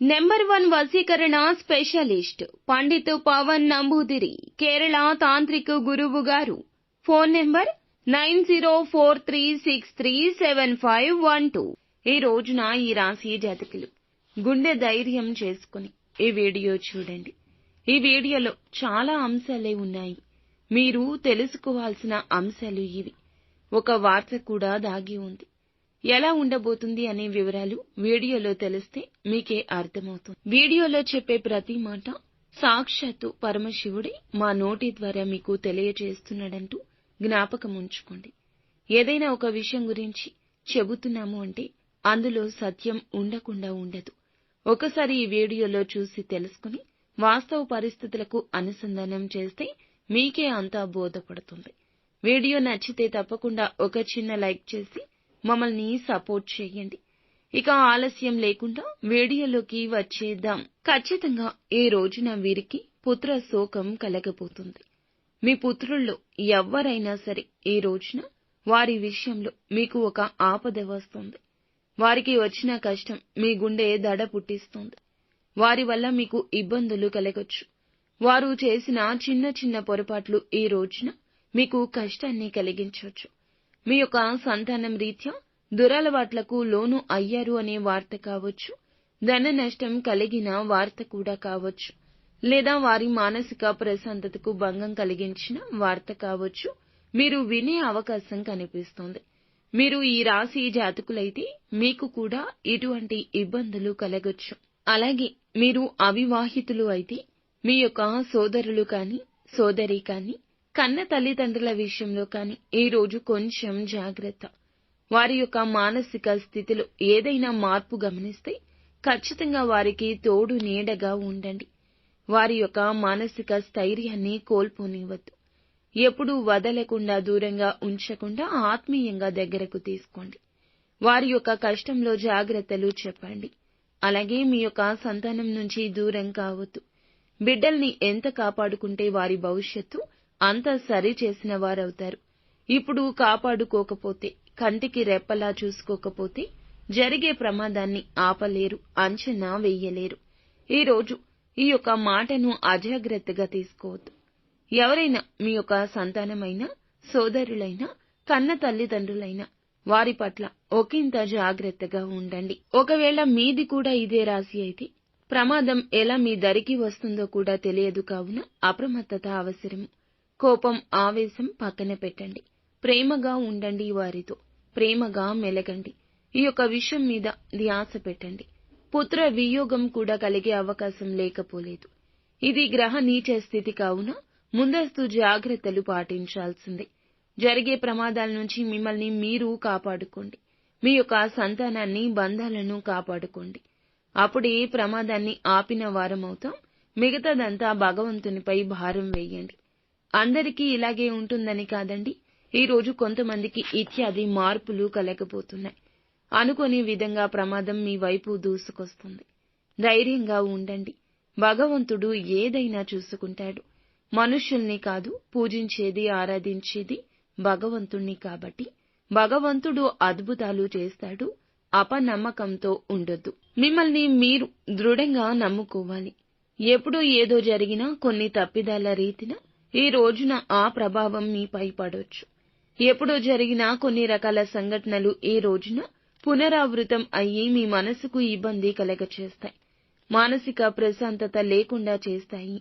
Number one వసీకరణ specialist Pandit Pavan Namboodiri Kerala తాంత్రిక గురువు గారు. Phone number nine zero four three six three seven five one two. ఈ రోజున ఈ రాశి జాతకులు గుండె ధైర్యం చేసుకుని ఈ వీడియో చూడండి. ఈ వీడియోలో చాలా అంశాలే ఉన్నాయి. మీరు తెలుసుకోవాల్సిన అంశాలు ఇవి. ఒక వార్త కూడా దాగి ఉంది. ఎలా ఉండబోతుంది అనే వివరాలు వీడియోలో తెలిస్తే మీకే అర్థమవుతుంది. వీడియోలో చెప్పే ప్రతి మాట సాక్షాత్తు పరమశివుడే మా నోటి ద్వారా మీకు తెలియజేస్తున్నాడంటూ జ్ఞాపకం ఉంచుకోండి. ఏదైనా ఒక విషయం గురించి చెబుతున్నాము అంటే అందులో సత్యం ఉండకుండా ఉండదు. ఒకసారి ఈ వీడియోలో చూసి తెలుసుకుని వాస్తవ పరిస్థితులకు అనుసంధానం చేస్తే మీకే అంతా బోధపడుతుంది. వీడియో నచ్చితే తప్పకుండా ఒక చిన్న లైక్ చేసి మమ్మల్ని సపోర్ట్ చేయండి. ఇక ఆలస్యం లేకుండా వీడియోలోకి వచ్చేద్దాం. ఖచ్చితంగా ఈ రోజున వీరికి పుత్ర శోకం కలగబోతుంది. మీ పుత్రుల్లో ఎవ్వరైనా సరే ఈ రోజున వారి విషయంలో మీకు ఒక ఆపద వస్తుంది. వారికి వచ్చిన కష్టం మీ గుండె దడ పుట్టిస్తుంది. వారి వల్ల మీకు ఇబ్బందులు కలగొచ్చు. వారు చేసిన చిన్న చిన్న పొరపాట్లు ఈ రోజున మీకు కష్టాన్ని కలిగించవచ్చు మీ యొక్క సంతానం రీత్యా దురలవాట్లకు లోను అయ్యారు అనే వార్త కావచ్చు. ధన నష్టం కలిగిన వార్త కూడా కావచ్చు. లేదా వారి మానసిక ప్రశాంతతకు భంగం కలిగించిన వార్త కావచ్చు. మీరు వినే అవకాశం కనిపిస్తోంది. మీరు ఈ రాశి జాతకులైతే మీకు కూడా ఇటువంటి ఇబ్బందులు కలగొచ్చు. అలాగే మీరు అవివాహితులు అయితే మీ యొక్క సోదరులు కాని సోదరి కాని కన్న తల్లిదండ్రుల విషయంలో కానీ ఈ రోజు కొంచెం జాగ్రత్త. వారి యొక్క మానసిక స్థితిలో ఏదైనా మార్పు గమనిస్తే ఖచ్చితంగా వారికి తోడు నీడగా ఉండండి. వారి యొక్క మానసిక స్థైర్యాన్ని కోల్పోనివ్వద్దు. ఎప్పుడూ వదలకుండా దూరంగా ఉంచకుండా ఆత్మీయంగా దగ్గరకు తీసుకోండి. వారి యొక్క కష్టంలో జాగ్రత్తలు చెప్పండి. అలాగే మీ యొక్క సంతానం నుంచి దూరం కావద్దు. బిడ్డల్ని ఎంత కాపాడుకుంటే వారి భవిష్యత్తు అంత సరి చేసిన వారవుతారు. ఇప్పుడు కాపాడుకోకపోతే కంటికి రెప్పలా చూసుకోకపోతే జరిగే ప్రమాదాన్ని ఆపలేరు అంచనా వెయ్యలేరు ఈ రోజు ఈ యొక్క మాటను అజాగ్రత్తగా తీసుకోవద్దు. ఎవరైనా మీ యొక్క సంతానమైనా సోదరులైనా కన్న తల్లిదండ్రులైనా వారి పట్ల ఒకంత జాగ్రత్తగా ఉండండి. ఒకవేళ మీది కూడా ఇదే రాశి అయితే ప్రమాదం ఎలా మీ దరికి వస్తుందో కూడా తెలియదు కావున అప్రమత్తత అవసరము. కోపం ఆవేశం పక్కన పెట్టండి. ప్రేమగా ఉండండి వారితో. ప్రేమగా మెలగండి. ఈ యొక్క విషయం మీద ధ్యాస పెట్టండి. పుత్ర వియోగం కూడా కలిగే అవకాశం లేకపోలేదు. ఇది గ్రహ నీచ స్థితి కావున ముందస్తు జాగ్రత్తలు పాటించాల్సిందే. జరిగే ప్రమాదాల నుంచి మిమ్మల్ని మీరు కాపాడుకోండి. మీ యొక్క సంతానాన్ని బంధాలను కాపాడుకోండి. అప్పుడే ప్రమాదాన్ని ఆపిన వారమవుతాం. మిగతాదంతా భగవంతునిపై భారం వేయండి. అందరికీ ఇలాగే ఉంటుందని కాదండి. ఈరోజు కొంతమందికి ఇత్యాది మార్పులు కలగబోతున్నాయి. అనుకోని విధంగా ప్రమాదం మీ వైపు దూసుకొస్తుంది. ధైర్యంగా ఉండండి. భగవంతుడు ఏదైనా చూసుకుంటాడు. మనుషుల్ని కాదు పూజించేది ఆరాధించేది భగవంతుణ్ణి కాబట్టి భగవంతుడు అద్భుతాలు చేస్తాడు అపనమ్మకంతో ఉండొద్దు. మిమ్మల్ని మీరు దృఢంగా నమ్ముకోవాలి. ఎప్పుడు ఏదో జరిగినా కొన్ని తప్పిదాల రీతిన ఈ రోజున ఆ ప్రభావం మీపై పడొచ్చు. ఎప్పుడో జరిగిన కొన్ని రకాల సంఘటనలు ఈ రోజున పునరావృతం అయ్యి మీ మనసుకు ఇబ్బంది కలగచేస్తాయి మానసిక ప్రశాంతత లేకుండా చేస్తాయి.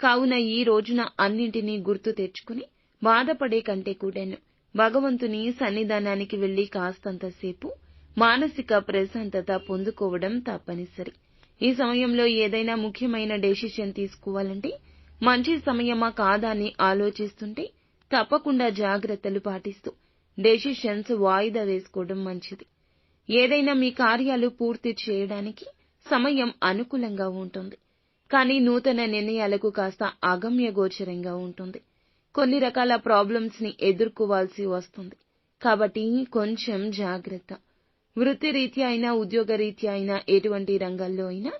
కావున ఈ రోజున అన్నింటినీ గుర్తు తెచ్చుకుని బాధపడే కంటే కూడాను భగవంతుని సన్నిధానానికి వెళ్ళి కాస్తంతసేపు మానసిక ప్రశాంతత పొందుకోవడం తప్పనిసరి. ఈ సమయంలో ఏదైనా ముఖ్యమైన డెసిషన్ తీసుకోవాలంటే మంచి సమయమా కాదా అని ఆలోచిస్తుంటే తప్పకుండా జాగ్రత్తలు పాటిస్తూ డెసిషన్స్ వాయిదా వేసుకోవడం మంచిది. ఏదైనా మీ కార్యాలు పూర్తి చేయడానికి సమయం అనుకూలంగా ఉంటుంది. కానీ నూతన నిర్ణయాలకు కాస్త అగమ్య గోచరంగా ఉంటుంది. కొన్ని రకాల ప్రాబ్లమ్స్ని ఎదుర్కోవాల్సి వస్తుంది. కాబట్టి కొంచెం జాగ్రత్త. వృత్తిరీత్యా అయినా ఉద్యోగరీత్యా అయినా ఎటువంటి రంగాల్లో అయినా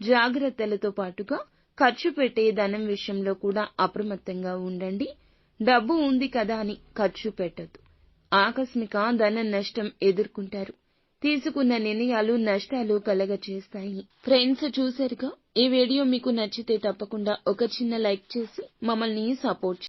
జాగ్రత్తలతో పాటుగా ఖర్చు పెట్టే ధనం విషయంలో కూడా అప్రమత్తంగా ఉండండి. డబ్బు ఉంది కదా అని ఖర్చు పెట్టద్దు. ఆకస్మిక ధన నష్టం ఎదుర్కొంటారు. తీసుకున్న నిర్ణయాలు నష్టాలు కలగచేస్తాయి. ఫ్రెండ్స్ చూసారుగా ఈ వీడియో మీకు నచ్చితే తప్పకుండా ఒక చిన్న లైక్ చేసి మమ్మల్ని సపోర్ట్